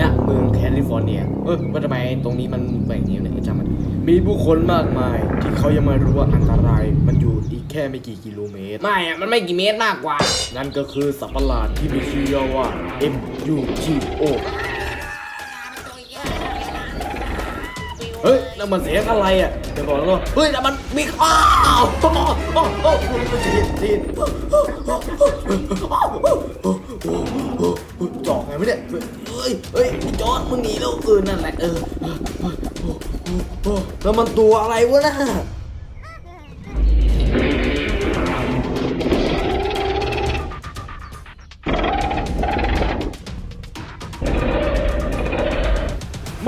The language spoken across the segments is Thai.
ณเมืองแคลิฟอร์เนีย เออว่าทำไมตรงนี้มันแบ่งอย่างนี้เนี่ยจำมัน มีผู้คนมากมายที่เขายังไม่รู้ว่าอันตราย มันอยู่อีกแค่ไม่กี่กิโลเมตร ไม่อะมันไม่กี่เมตรมากกว่า นั่นก็คือสัตว์ประหลาดที่มีชื่อย่อว่า M เฮ้ยแล้วมันเสียงอะไรอะเดี๋ยวบอกแล้วว่าเฮ้ยแล้วมันมีอ้าวโอ้โหโอ้โหจีนจีจอกไงไม่เนี่ยเฮ้ยเฮ้ยจอดมึงหนีแล้วเออนั่นแหละเออแล้วมันตัวอะไรวะน่ะ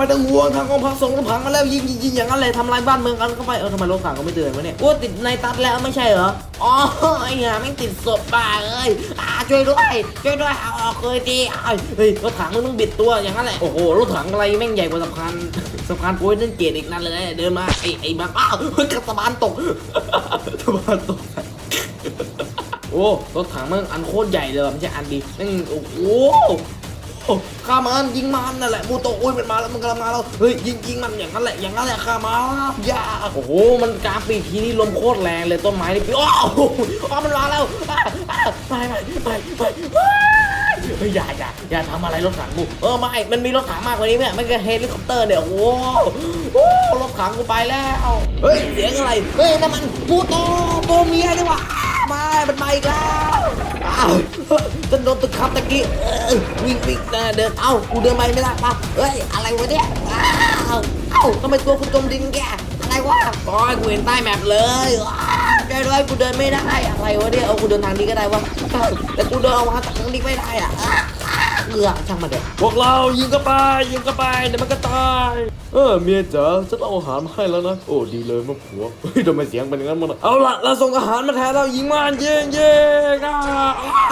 ไม่ต้องห่วงทางกองพันส่งรถถังมาแล้วยิงยิงยิงอย่างนั้นเลยทำลายบ้านเมืองกันเข้าไปเออทำไมรถถังก็ไม่เตือนวะเนี่ยโอ้ติดในตัดแล้วไม่ใช่เหรออ๋อไอ้ห่าแม่ติดศพบ้าเอ้ยอ่าช่วยด้วยช่วยด้วยเอาออกเลยดีอ้เฮ้ยรถถังมึงต้องบิดตัวอย่างนั้นแหละโอ้โหรถถังอะไรแม่งใหญ่กว่าสะพานสะพานโพยนั่นเกตอีกนั่นเลยเดินมาไอ้ไอ้บ้าอ้าวเฮ้ยกระสะพานตกสะพานตกโอ้รถถังม่งอันโคตรใหญ่เลยไม่ใช่อันดีแม่งโอ้โห ฆ่ามันยิงมันนั่นแหละมูโตะอุ้ยมันมาแล้วมันกำลังมาแล้วเฮ้ยยิงยิงมันอย่างนั้นแหละอย่างนั้นแหละฆ่ามันอย่าโอ้โหมันกราฟีทีนี่ลมโคตรแรงเลยต้นไม้นี่โอ้โหอ้าวมันมาแล้วอะอะไปไปไปไปไปเฮ้ยอย่าอย่าอย่าทำอะไรรถถังกูเออไม่มันมีรถถังมากกว่านี้ไหมมันก็เฮลิคอปเตอร์เนี่ยโอ้โหโอ้โหรถถังกูไปแล้วเฮ้ยเสียงอะไรเฮ้ยนั่นมันปูโตตัวเมียนี่หว่ามามันมาอีกแล้ว อ้าวจนโดนตึกขับตะกี้เออวิ่งวิ่งเดินเดินเอ้ากูเดินไปไม่ได้ปะเฮ้ยอะไรวะเนี่ยอ้าวเอ้าทำไมตัวกูจมดินแกอะไรวะก้อยกูเห็นใต้แมปเลยอ้าวช่วยด้วยกูเดินไม่ได้อะไรวะเนี่ยเอากูเดินทางนี้ก็ได้วะแต่กูเดินออกมาจากทางนี้ไม่ได้อะ อ้าวเอือช่างมันเถอะพวกเรายิงก็ไปยิงก็ไปเดี๋ยวมันก็ตายเออเมียจ๋าฉันเอาอาหารมาให้แล้วนะโอ้ดีเลยมะผัวเฮ้ยทำไมเสียงเป็นอย่างนั้นมั้งเอาละเราส่งอาหารมาแทนเรายิงมันยิงยิงอ่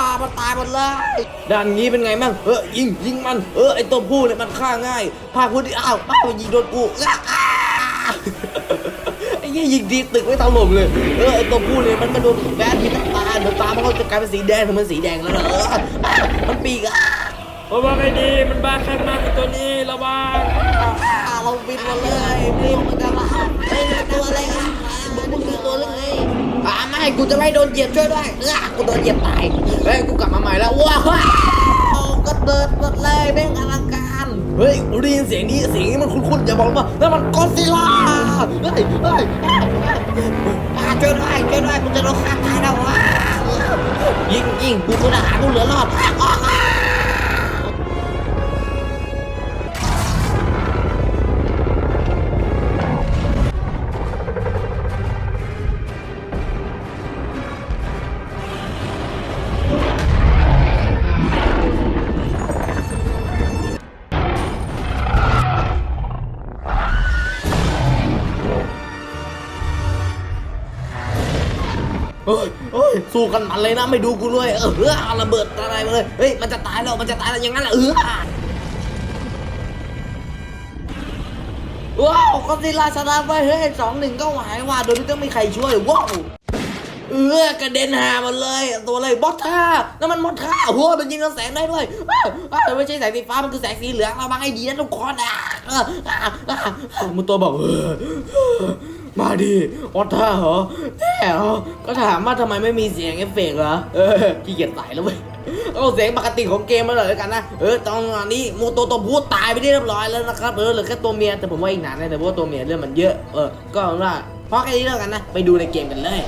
ามันตายหมดเลยด้านนี้เป็นไงมั่งเออยิงยิงมันเออไอตัวผู้เนี่ยมันฆ่าง่ายภาคผู้ที่อ้าวอ้าวยิงโดนกูอะอะไอ้เหี้ยยิงดีตึกไม่ถล่มเลย เออไอตัวผู้เนี่ยมันกระโดดแบนมีน้ำตาเดี๋ยวตามันก็จะกลายเป็นสีแดงถึงมันสีแดงแล้วเอออะมันปีกอะ เพราะว่าไม่ดีมันบ้าข้างมากไอ้ตัวนี้ระวังอ่าเราบินมดเลยบินมันจะมาเฮ้ยตัวอะไรอะมึงมึงคือตัวเลยอ่าไม่กูจะไม่โดนเหยียบช่วยด้วยเออกูโดนเหยียบตายเฮ้ยกูกลับมาใหม่แล้วว้าวก็เดินหมดเลยแม่งอลังการเฮ้ยกูได้ยินเสียงนี้เสียงนี้มันคุ้นๆอย่าบอกว่านั่นมันกอซิล่าเฮ้ยเฮ้ยอ่าช่วยด้วยช่วยด้วยกูจะโดนฆ่าตายแล้วว้ายิงยิงกูคือทหารกูเหลือรอด สู้กันมันเลยนะไม่ดูกูด้วยเออระเบิดอะไรมาเลยเฮ้ยมันจะตายแล้วมันจะตายแล้วอย่างนั้นแหละเออว้าวก็ซิลาชนะไปเฮ้ยสองหนึ่งก็ไหวว่ะโดยไม่ต้องมีใครช่วยว้าวเออกระเด็นหามันเลยตัวอะไรบอสท่านั่นมันมอสท่าหัวมันยิงกระแสงได้ด้วยว้าวไม่ใช่แสงสีฟ้ามันคือแสงสีเหลืองเระวังให้ดีนะทุกคนอะอะอะอะมุตัวบอกเออ มาดิออท่าเหรอแน่เหรอ ก็ถามว่าทำไมไม่มีเสียงเอฟเฟกต์เหรอ เออขี้เกียจตายแล้วเว้ยเอาเสียงปกติของเกมมาเลยกันนะ เออ ตอนนี้มูโตตัวผู้ตายไปได้เรียบร้อยแล้วนะครับ เออ เหลือแค่ตัวเมีย แต่ผมว่าอีกนานแน่แต่ว่าตัวเมียเรื่องมันเยอะ เออ ก็ว่าเพราะแค่นี้แล้วกันนะ ไปดูในเกมกันเลย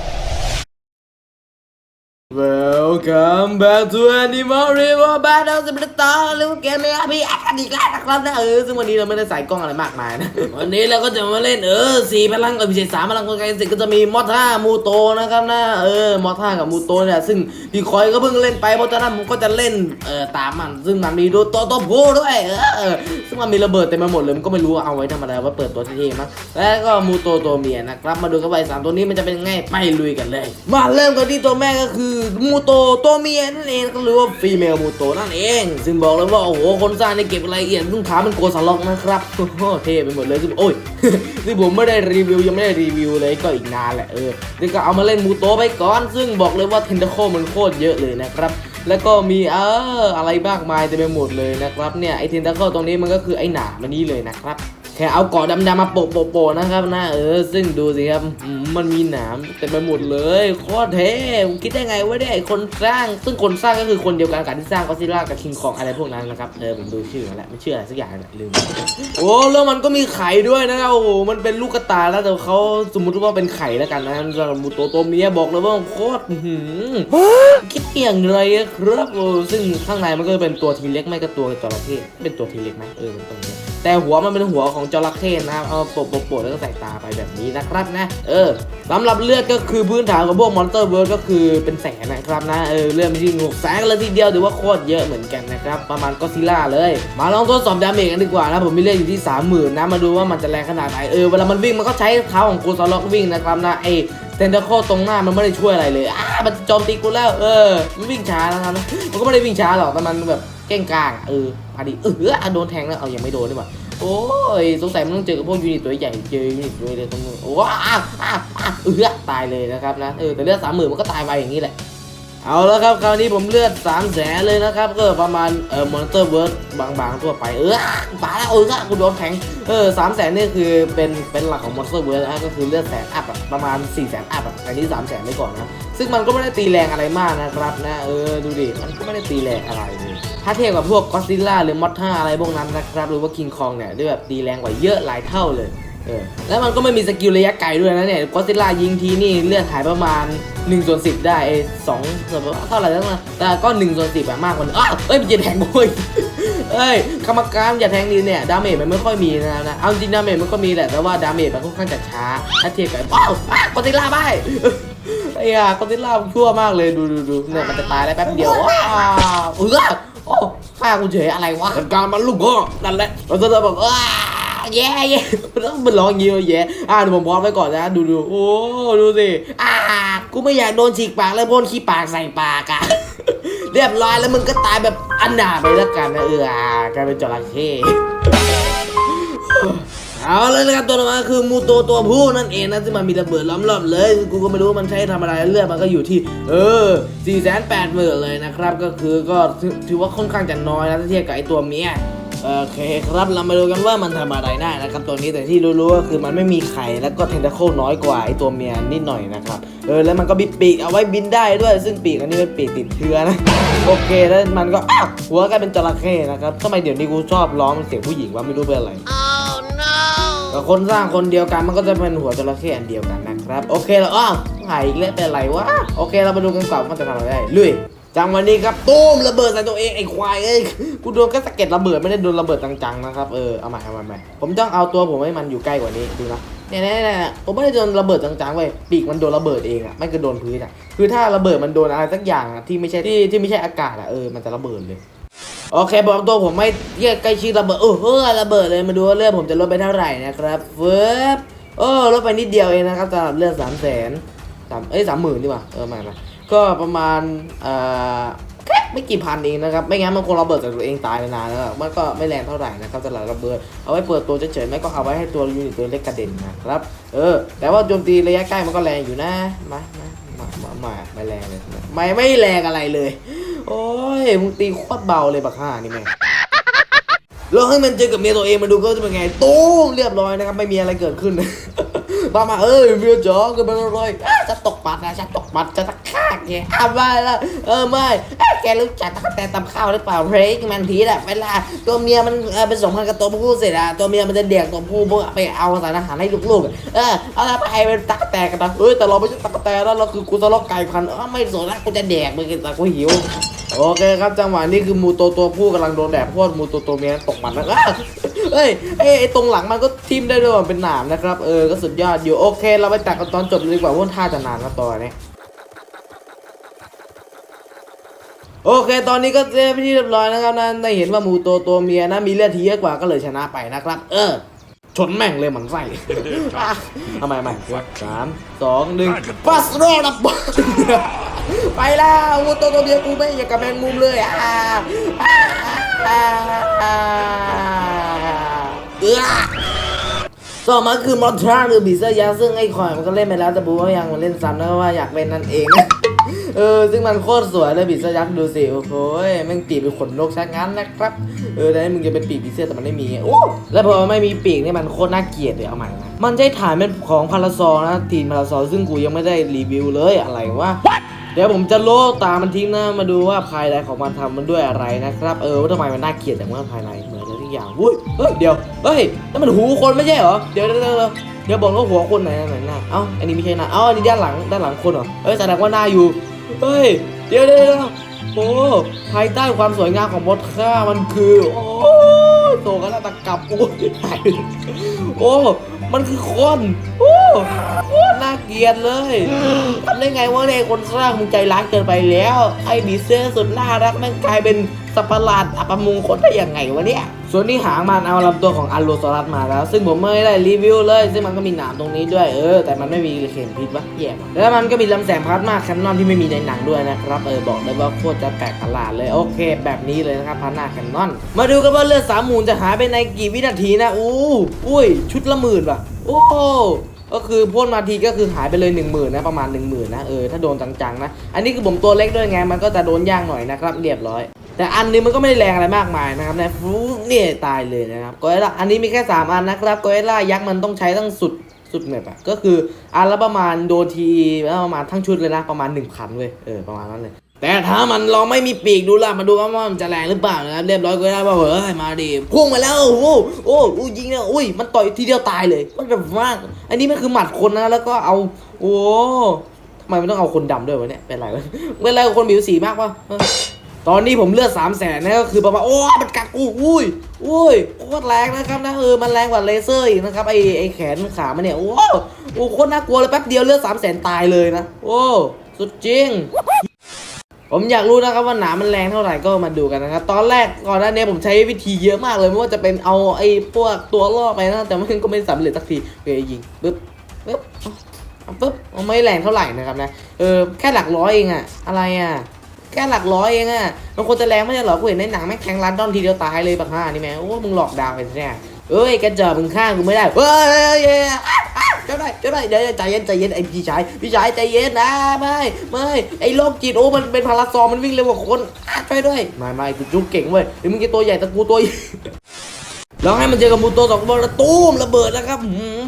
Welcome back to Animal River Battle สปิตาหรือเกมเนี้ยพี่ อดอีกแล้วนะครับนะเออซึ่งวันนี้เราไม่ได้ใส่กล้องอะไรมากมายนะ วันนี้เราก็จะมาเล่นเออสี่พลังเออไม่ใช่สามพลังกลไกสิก็จะมีมอท่ามูโตนะครับนะเออมอท่ากับมูโตเนี่ยซึ่งพี่คอยก็เพิ่งเล่นไปเพราะฉะนั้นผมก็จะเล่นเออตามมัน ซึ่งมันมีดูตัวตัวผู้ด้วยเออซึ่งมันมีระเบิดเต็มไปหมดเลยมันก็ไม่รู้ว่าเอาไว้ทำอะไรว่าเปิดตัวท่ๆมั้งแล้วก็มูโตตัวเมียนะครับมาดูกันไอ้สามตัวนี้มันจะเป็นไงไปลุยกันเลย มาเริ่มกันที่ตัวแม่ก็คือมูโตตัวเมียนั่นเองก็หรือว่าฟีเมลมูโตนั่นเอง ซึ่งบอกเลยว่าโอ้โหคนสร้างในเก็บรายละเอียดทุ่งขามันโกสล็อกนะครับโอ้โหเท่ไปหมดเลยซึ่งโอ้ยซึ่งผมไม่ได้รีวิวยังไม่ได้รีวิวเลยก็อีกนานแหละเออนี่ก็เอามาเล่นมูโตไปก่อน ซึ่งบอกเลยว่าเทนเดโคมันโคตรเยอะเลยนะครับแล้วก็มีเอออะไรมากมายเต็มไปหมดเลยนะครับเนี่ยไอเทนเดโคตรงนี้มันก็คือไอหนามมันนี้เลยนะครับ แค่เอาเกาะดำๆมาโปะโปะนะครับนะเออ ซึ่งดูสิครับมันมีหนามเต็มไปหมดเลยโคตรเท่คิดได้ไงว่าเนี่ยไอคนสร้าง ซึ่งคนสร้างก็คือคนเดียวกันกับที่สร้างก็ซิล่ากับคิงคองอะไรพวกนั้นนะครับเออผมดูชื่อแล้วมันชื่ออะไรสักอย่างนะลืมโอ้แล้วมันก็มีไข่ด้วยนะครับโอ้โหมันเป็นลูกกระตายแล้วแต่เขาสมมติว่าเป็นไข่แล้วกันนะสำหรับมูโตโตเมียบอกเลยว่าโคตรหือคิดอย่างไรครับโอ้ซึ่งข้างในมันก็เป็นตัวทีเล็กไม่ก็ตัวจระเข้เป็นตัวทีเล็กไหมเออตรงนี้ แต่หัวมันเป็นหัวของจระเข้นะครับเอาโปะโปะแล้วก็ใส่ตาไปแบบนี้นะครับนะ เออสำหรับเลือดก็คือพื้นฐานของพวกมอนสเตอร์เวิร์ดก็คือเป็นแสนนะครับนะเออเลือดมันที่หกแสนกันเลยทีเดียวถือว่าโคตรเยอะเหมือนกันนะครับ ประมาณก็ซิล่าเลย มาลองทดสอบดาเมจกันดีกว่านะผมมีเลือดอยู่ที่30,000นะมาดูว่ามันจะแรงขนาดไหนเออเวลามันวิ่งมันก็ใช้เท้าของกูซอล็อกวิ่งนะครับนะไอเทนเดอร์โคตรงหน้ามันไม่ได้ช่วยอะไรเลยอ้ามันโจมตีกูแล้วเออมันวิ่งช้านะครับมันก็ไม่ได้วิ่งช้าหรอกแต่มันแบบ ก้งกลางเออพอดีเออโดนแทงแล้วเอายังไม่โดนดีกว่าโอ้ยสงสัยมันต้องเจอกับพวกยูนิตตัวใหญ่เจอยูนิตตัวเล็กตรงนู้นโอ้อ้าวอ้าวอ้าวเออตายเลยนะครับนะเออแต่เลือดสามหมื่นมันก็ตายไปอย่างนี้แหละ เอาแล้วครับคราวนี้ผมเลือด3ามแสนเลยนะครับ ก็ประมาณเอ่อมอนสเตอร์เวิร์ดบางๆทั่วไปเออปาแล้วเออกูโดนแข็งเออสามแสนนี่คือเป็นเป็นหลักของมอนสเตอร์เวิร์ดนะก็คือเลือดแสนอัพประมาณ4ี่แสนอัพอะอันนี้3ามแสนไปก่อนนะ ซึ่งมันก็ไม่ได้ตีแรงอะไรมากนะครับนะเออดูดิมันก็ไม่ได้ตีแรงอะไรเลยถ้าเทียบกับพวกก็ซิล่าหรือมอสท่าอะไรพวกนั้นนะครับหรือว่าคิงคองเนี่ยด้วยแบบตีแรงกว่าเยอะหลายเท่าเลย เออแล้วมันก็ไม่มีสกิลระยะไกลด้วยนะเนี่ยก็ซิล่ายิงทีนี่เลือดหายประมาณ1ส่วน10ได้เอ้สองส่วนเท่าไหร่แล้วนะแต่ก็1ส่วน10อะมากกว่าอ้าวเอ้ยมันจะแทงกูอีกเอ้ยกรรมการอย่าแทงดีเนี่ยดาเมจมันไม่ค่อยมีนะนะเอาจริงดาเมจมันก็มีแหละแต่ว่าดาเมจมันค่อนข้างจะช้าถ้าเทียบกับอ้าวอ้าวก็ซิล่าไปไอ้อะก็ซิล่ามันชั่วมากเลยดูดูดูเนี่ยมันจะตายได้แป๊บเดียวว้าวเออโอ้ฆ่ากูเฉยอะไรวะจัดการมันลูกก็นั่นแหละเราจะแบบว้า แย่แย่มันต้องมันร้องอย่างงี้เลยแย่อ่าเดี๋ยวผมพร้อมไว้ก่อนนะดูดูโอ้ดูสิอ่ากูไม่อยากโดนฉีกปากแล้วพ่นขี้ปากใส่ปากอะเรียบร้อยแล้วมึงก็ตายแบบอันหนาไปแล้วกันนะเออกลายเป็นจระเข้เอาเลยนะครับตัวต่อมาคือมูโตตัวผู้นั่นเองนะซึ่งมันมีระเบิดล้อมรอบเลยกูก็ไม่รู้ว่ามันใช้ทำอะไรเลือดมันก็อยู่ที่ เออ4ี่แสนแปดหมื่นเลยนะครับ ก็คือก็ถือถือว่าค่อนข้างจะน้อยนะถ้าเทียบกับไอตัวเมีย โอเคครับเรามาดูกันว่ามันทำอะไรได้นะครับตัวนี้แต่ที่รู้ๆก็คือมันไม่มีไข่แล้วก็เทนเทเคิลน้อยกว่าไอตัวเมียนิดหน่อยนะครับเออแล้วมันก็มีปีกเอาไว้บินได้ด้วยซึ่งปีกอันนี้เป็นปีกติดเชื้อนะโอเคแล้วมันก็อ้าวหัวกลายเป็นจระเข้นะครับทำไมเดี๋ยวนี้กูชอบร้องเสียงผู้หญิงว่าไม่รู้เป็นอะไรแต่คนสร้างคนเดียวกันมันก็จะเป็นหัวจระเข้อันเดียวกันนะครับ โอเคแล้วอ้าวหายอีกแล้วเป็นไรวะโอเคเรามาดูกันก่อนว่ามันจะทำอะไรได้ลุย จังวันนี้ครับตูมระเบิดใส่ตัวเองไอ้ควายเอ้ยกูโดนแค่สะเก็ดระเบิดไม่ได้โดนระเบิดจังๆนะครับเออเอาใหม่เอาใหม่ใหม่ผมต้องเอาตัวผมให้มันอยู่ใกล้กว่านี้ดูนะเนี่ยเนี่ยเนี่ยผมไม่ได้โดนระเบิดจังๆเว้ยปีกมันโดนระเบิดเองอะไม่คือโดนพื้นอะคือถ้าระเบิดมันโดนอะไรสักอย่างอะที่ไม่ใช่ที่ที่ไม่ใช่อากาศอะเออมันจะระเบิดเลยโอเคบอกตัวผมไม่เยกใกล้ชิดระเบิดโอ้เฮ้ยระเบิดเลยมาดูว่าเลือดผมจะลดไปเท่าไหร่นะครับเฟิร์บโอ้ลดไปนิดเดียวเองนะครับสำหรับเลือดสามแสนสามเอ้ยสามหมื่นดีกว่าเออมามา ก็ประมาณอ่อแค่ไม่กี่พันเองนะครับ ไม่งั้นมันคงระเบิดจากตัวเองตายไปนานแล้ว มันก็ไม่แรงเท่าไหร่นะครับสำหรับระเบิด เอาไว้เปิดตัวเฉยๆไม่ก็เอาไว้ให้ตัวยูนิตตัวเล็กกระเด็นนะครับ เออ แต่ว่าโจมตีระยะใกล้มันก็แรงอยู่นะ มามามามามาไม่แรงเลย ไม่ไม่แรงอะไรเลย โอ้ย มึงตีโคตรเบาเลยบักห่านี่แม่แล้วให้มันเจอกับเมียตัวเองมาดูก็จะเป็นไงตู้มเรียบร้อยนะครับ ไม่มีอะไรเกิดขึ้น มามาเอ้ยเมียจ๋าก็เป็นไรอะจะตกปัดนะจะตกปัดจะตะคากแกอะไม่ละเออไม่แกรู้จักตะกแตนตำข้าวหรือเปล่าเพลงมันทีอะเวลาตัวเมียมันเป็นสมพันธ์กับตัวผู้เสร็จอะตัวเมียมันจะเดี่ยงตัวผู้เพื่อไปเอาสารอาหารให้ลูกๆเออเอาละไปเป็นตะกแตนกันนะเอ้ยแต่เราไม่ใช่ตะกแตนแล้วเราคือกูจะลอกไก่พันเออไม่สนละกูจะแดกมึงแต่กูหิวโอเคครับจังหวะนี้คือมูโตตัวผู้กำลังโดนแดดพวกมูโตตัวเมียตกมันแล้ว เอ้ยไอ้ตรงหลังมันก็ทิมได้ด้วยมันเป็นหนามนะครับ เออ ก็สุดยอดอยู่โอเค เราไปตัดกันตอนจบเลยดีกว่าว่าท่าจะนานนะตอนนี้โอเค ตอนนี้ก็เรียบที่เรียบร้อยนะครับนั่นได้เห็นว่ามูโตตัวเมียนะมีเลือดทีเยอะกว่าก็เลยชนะไปนะครับ เออ ชนแม่งเลยเหมือนไส้ทำไมใหม่สามสองหนึ่งปัสโรดับบอลไปแล้วงูตัวตัวเดียวกูไม่อยากกับแมงมุมเลยอ่าอ่าอ่าอ่า เอื้อต่อมาคือมอนทราหรือบีเซอร์ยาซึ่งไอ้คอยมันก็เล่นไปแล้วแต่บูว่ายังมาเล่นซ้ำนะว่าอยากเล่นนั่นเอง เออ ซึ่งมันโคตรสวยเลยปีเสื้อยักษ์ดูสิโอ้โหแม่งปีกเป็นขนนกชักงั้นนะครับ เออแต่ให้มึงจะเป็นปีกปีเสื้อแต่มันไม่มีโอ้แล้วพอไม่มีปีกนี่มันโคตรน่าเกลียดเลยเอาใหม่นะมันใช้ฐานเป็นของพาราซอลนะทีมพาราซอลซึ่งกูยังไม่ได้รีวิวเลยอะไรวะเดี๋ยวผมจะโลตามันทิ้งนะมาดูว่าภายในของมันทำมันด้วยอะไรนะครับ เออว่าทำไมมันน่าเกลียดแต่างว่าภายใน อย่างวุ้ยเฮ้ยเดี๋ยวเฮ้ยนั่นมันหูคนไม่ใช่เหรอเดี๋ยวเดี๋ยวเดี๋ยวเดี๋ยวบอกว่าหัวคนไหนไหนหน้าเอ้าอันนี้ไม่ใช่หน้าเอ้าอันนี้ด้านหลังด้านหลังคนเหรอเฮ้ยแสดงว่าหน้าอยู่เฮ้ยเดี๋ยวเดี๋ยวโอ้ภายใต้ความสวยงามของมดค่ามันคือโอ้โตกันแล้วตะกับโอ้ยโอ้มันคือคนโอ้โคตรน่าเกลียดเลยทำได้ไงวะเนี่ยคนสร้างมึงใจร้ายเกินไปแล้ว ไอ้บีเซอร์สุดน่ารักแม่งกลายเป็นสัตว์ประหลาดอัปมงคลได้ยังไงวะเนี่ย ส่วนที่หางมันเอาลำตัวของอัลโลซอรัสมาแล้ว ซึ่งผมไม่ได้รีวิวเลย ซึ่งมันก็มีหนามตรงนี้ด้วยเออ แต่มันไม่มีเข็มพิษวะแย่ว่ะแล้วมันก็มีลำแสงพลาสมาแคนนอนที่ไม่มีในหนังด้วยนะครับเออบอกเลยว่าโคตรจะแปลกประหลาดเลยโอเค แบบนี้เลยนะครับพลาสมาแคนนอน มาดูกันว่าเลือดสามหมูลจะหายไปในกี่วินาทีนะอู้อุ้ย ชุดละหมื่นว่ะโอ้ก็คือพ่นมาทีก็คือหายไปเลย 1 0,000นะประมาณ 1 0,000นะเออถ้าโดนจังๆนะ อันนี้คือผมตัวเล็กด้วยไงมันก็จะโดนย่างหน่อยนะครับเรียบร้อย แต่อันนึงมันก็ไม่ได้แรงอะไรมากมายนะครับนะฟูเนี่ยตายเลยนะครับก็เอล่าอันนี้มีแค่ 3 อันนะครับก็เอล่ายักษ์มันต้องใช้ตั้งสุดสุดแมปอะก็คืออันละประมาณโดนทีแล้วประมาณทั้งชุดเลยนะประมาณ1พันเลยเออประมาณนั้นเลย แต่ถ้ามันลองไม่มีปีกดูล่ะมาดูว่ามันจะแรงหรือเปล่านะครับเรียบร้อยก็ได้ว่าเฮ้ยมาดิพุ่งมาแล้วโอ้โหโอ้โหยิงเนี่ยอุ้ยมันต่อยทีเดียวตายเลยมันแบบมากอันนี้มันคือหมัดคนนะแล้วก็เอาโอ้ทำไมมันต้องเอาคนดำด้วยวะเนี่ยเป็นไรวะเป็นไรคนผิวสีมากวะ ตอนนี้ผมเลือดสามแสนนะก็คือประมาณโอ้มันกัดกูอุ้ยอุ้ยโคตรแรงนะครับนะเออมันแรงกว่าเลเซอร์อีกนะครับไอไอแขนขามันเนี่ยโอ้โอ้โคตรน่ากลัวเลยแป๊บเดียวเลือดสามแสนตายเลยนะโอ้สุดจริง ผมอยากรู้นะครับว่าหนามมันแรงเท่าไหร่ก็มาดูกันนะครับตอนแรกก่อนหน้านี้ผมใช้วิธีเยอะมากเลยไม่ว่าจะเป็นเอาไอ้พวกตัวล่อไปนะแต่มันก็ไม่สำเร็จสักทีเฮ้ยยิงปึ๊บปึ๊บปึ๊บไม่แรงเท่าไหร่นะครับนะเออแค่หลักร้อยเองอะอะไรอะ แค่หลักร้อยเองอะมันควรจะแรงไม่ใช่หรอกูเห็นในหนังแม่งแทงรันดอนทีเดียวตายเลยปักห้านี่แม่งโอ้มึงหลอกดาวไปแน่เอ้ยกระจอกมึงฆ่ากูไม่ได้เฮ้ยเฮ้ยเฮ้ยเจ้าได้เจ้าได้เดี๋ยวใจเย็นใจเย็นไอพี่ชายพี่ชายใจเย็นนะไม่ไม่ไอโรคจิตโอ้มันเป็นพาราซอมมันวิ่งเร็วกว่าคนช่วยด้วยไม่ไม่กูจุกเก่งเว้ยเดี๋ยวมึงจะตัวใหญ่แต่กูตัว ใหญ่ลองให้มันเจอกับมูโตสองตัวแล้วตูมระเบิดแล้วครับ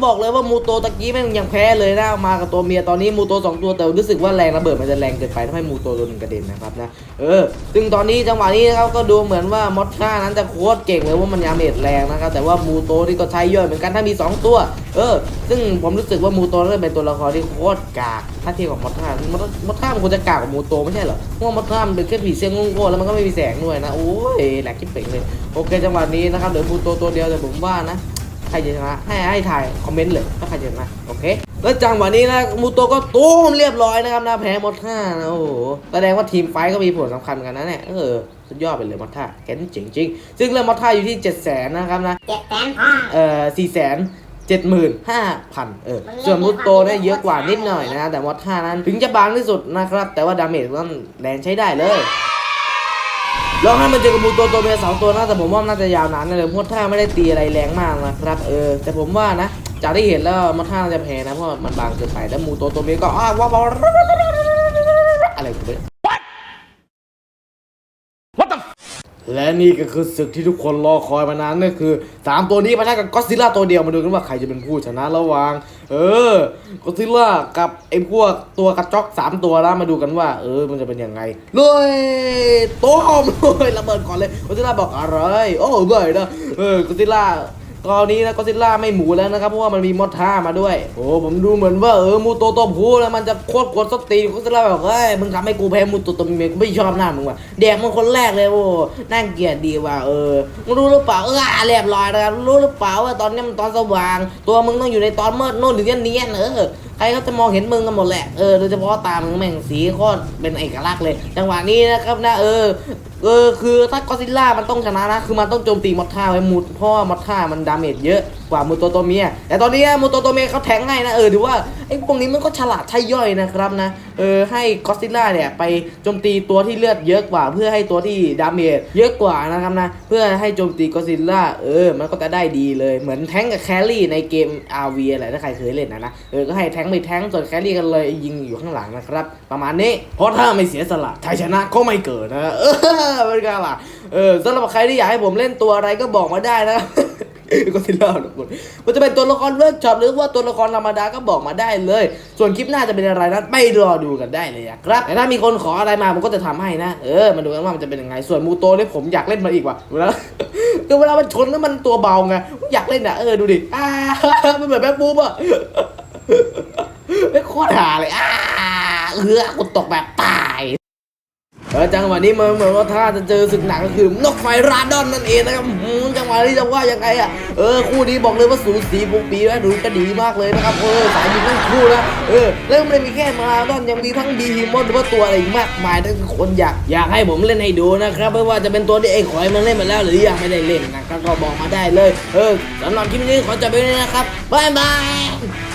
บอกเลยว่ามูโตตะกี้แม่งยังแพ้เลยนะมากับตัวเมียตอนนี้มูโตสองตัวแต่รู้สึกว่าแรงระเบิดมันจะแรงเกินไปทำให้มูโตตัวหนึงกระเด็นนะครับนะเออซึ่งตอนนี้จังหวะนี้นะครับก็ดูเหมือนว่ามอสค่านั้นจะโคตรเก่งเลยว่ามันยามเมจแรงนะครับแต่ว่ามูโตนี่ก็ใช้ย่อยเหมือนกันถ้ามีสองตัว เออ ซึ่งผมรู้สึกว่ามูโตน่าจะเป็นตัวละครที่โคตรกากถ้าเทียบกับมอสค่ามอสมอสค่ามันควรจะกากกว่ามูโตไม่ใช่เหรอเพราะว่ามอสค่ามันเป็นแค่ผีเสื้อโง่ๆแล้วมันก็ไม่มีแสงด้วยนะโอ้ยแหลกกิ๊บเป่งเลยโอเคจังหวะนี้นะครับเหลือมูโตตัวเดียวแต่ผมว่านะใครจะชนะให้ให้ถ่ายคอมเมนต์เลยว่าใครจะชนะโอเคแล้วจังหวะนี้นะมูโตก็ตูมเรียบร้อยนะครับนะแพ้มดท่านะโอ้โหแสดงว่าทีมไฟท์ก็มีผลสำคัญเหมือนกันนะเนี่ยเออสุดยอดไปเลยมดท่าแกนเจ๋งจริงซึ่งเริ่มมดท่าอยู่ที่7 0 0 0 0นนะครับนะเจ็ดแสนห้าเอ่อสี่แสนเจ็ดหมื่นห้าพันเออส่วนมูโตเนี่ยเยอะกว่านิดหน่อยนะแต่มดท่านั้นถึงจะบางที่สุดนะครับ แต่ว่าดาเมจก็แรงใช้ได้เลย ลองให้มันเจอกับมูตัวตัวเมียสองตัวนะแต่ผมว่าน่าจะยาวนานนะเลยมดท่าไม่ได้ตีอะไรแรงมากนะครับ เออ แต่ผมว่านะจากที่เห็นแล้วมันท่าจะแพ้นะเพราะมันบางเกินไปแล้วมูตัวตัวเมียก็อ้าวว้าวอะไรกูเนี่ย และนี่ก็คือศึกที่ทุกคนรอคอยมานานนั่นคือสามตัวนี้ปะทะกับก็ซิลล่าตัวเดียวมาดูกันว่าใครจะเป็นผู้ชนะระหว่าง เออก็ซิลล่ากับไอ้พวกตัวกระจอกสามตัวแล้วมาดูกันว่า เออมันจะเป็นยังไงเลยโต้มเลยระเบิดก่อนเลยก็ซิลล่าบอกอะไร โอ้เลยนะเออก็ซิลล่าตอนนี้นะก็ซิลล่าไม่หมูแล้วนะครับ เพราะว่ามันมีมอดท่ามาด้วย โอ้ผมดูเหมือนว่าเออมูโตโตพูแล้วมันจะโคตรกดสตีนก็ซิลล่าแบบเฮ้ยมึงทำให้กูแพ้มูโตโตมีเมกูไม่ชอบหน้ามึงว่ะแดกมึงคนแรกเลยโอ้น่าเกลียดดีว่ะเออมึงรู้หรือเปล่าเออเรียบร้อยนะครับรู้หรือเปล่าว่าตอนนี้มันตอนสว่าง ตัวมึงต้องอยู่ในตอนมืดโน่นหรือเนียนเออใครเขาจะมองเห็นมึงกันหมดแหละเออโดยเฉพาะตามึงแม่งสีโคตรเป็นเอกลักษณ์เลย จังหวะนี้นะครับนะเออ เออคือถ้าก็อซิลล่ามันต้องชนะนะ คือมันต้องโจมตีมอท่าไว้มุดเพราะว่ามอท่ามันดาเมจเยอะกว่ามูโตโตเมียแต่ตอนนี้มูโตโตเมียเขาแทงให้นะเออถือว่าไอ้พวกนี้มันก็ฉลาดใช่ย่อยนะครับนะเออให้ก็ซิล่าเนี่ยไปโจมตีตัวที่เลือดเยอะกว่า เพื่อให้ตัวที่ดาเมจเยอะกว่านะครับนะเพื่อให้โจมตีก็ซิล่าเออมันก็จะได้ดีเลยเหมือนแทงกับแครี่ในเกม RV อะไรถ้าใครเคยเล่นนะนะเออก็ให้แทงไปแทงส่วนแครี่กันเลยยิงอยู่ข้างหลังนะครับ ประมาณนี้เพราะถ้าไม่เสียสละชัยชนะก็ไม่เกิดนะเออเป็นไงล่ะเออสำหรับใครที่อยากให้ผมเล่นตัวอะไรก็บอกมาได้นะก็ซิล่าทุกคนมันจะเป็นตัวละครเวิร์กช็อปหรือว่าตัวละครธรรมดาก็บอกมาได้เลย ส่วนคลิปหน้าจะเป็นอะไรนั้นไปรอดูกันได้เลยครับแต่ถ้ามีคนขออะไรมาผมก็จะทำให้นะ เออมาดูกันว่ามันจะเป็นยังไง ส่วนมูโตเนี่ยผมอยากเล่นมันอีกว่ะเวลาคือเวลามันชนแล้วมันตัวเบาไงอยากเล่นอะเออดูดิอ่ามันเหมือนแม่ปูบอะไม่โคตรหาเลยอ่าเออกูตกแบบตาย เออจังหวะนี้มันเหมือนว่าถ้าจะเจอศึกหนักก็คือนกไฟราดอนนั่นเองนะครับอืมจังหวะนี้จะว่ายังไงอะเออคู่นี้บอกเลยว่าสูสีปุกปีและดูก็ดีมากเลยนะครับเออสายมีทั้งคู่นะเออแล้วไม่ได้มีแค่มาดอนยังมีทั้งบีฮิมอนหรือว่าตัวอะไรอีกมากมายทั้งคนอยากอยากให้ผมเล่นให้ดูนะครับไม่ว่าจะเป็นตัวที่ไอ้ขอยมันเล่นมาแล้วหรือยังไม่ได้เล่นนะครับก็บอกมาได้เลย เออสำหรับคลิปนี้ขอจบไปเลยนะครับบ๊ายบาย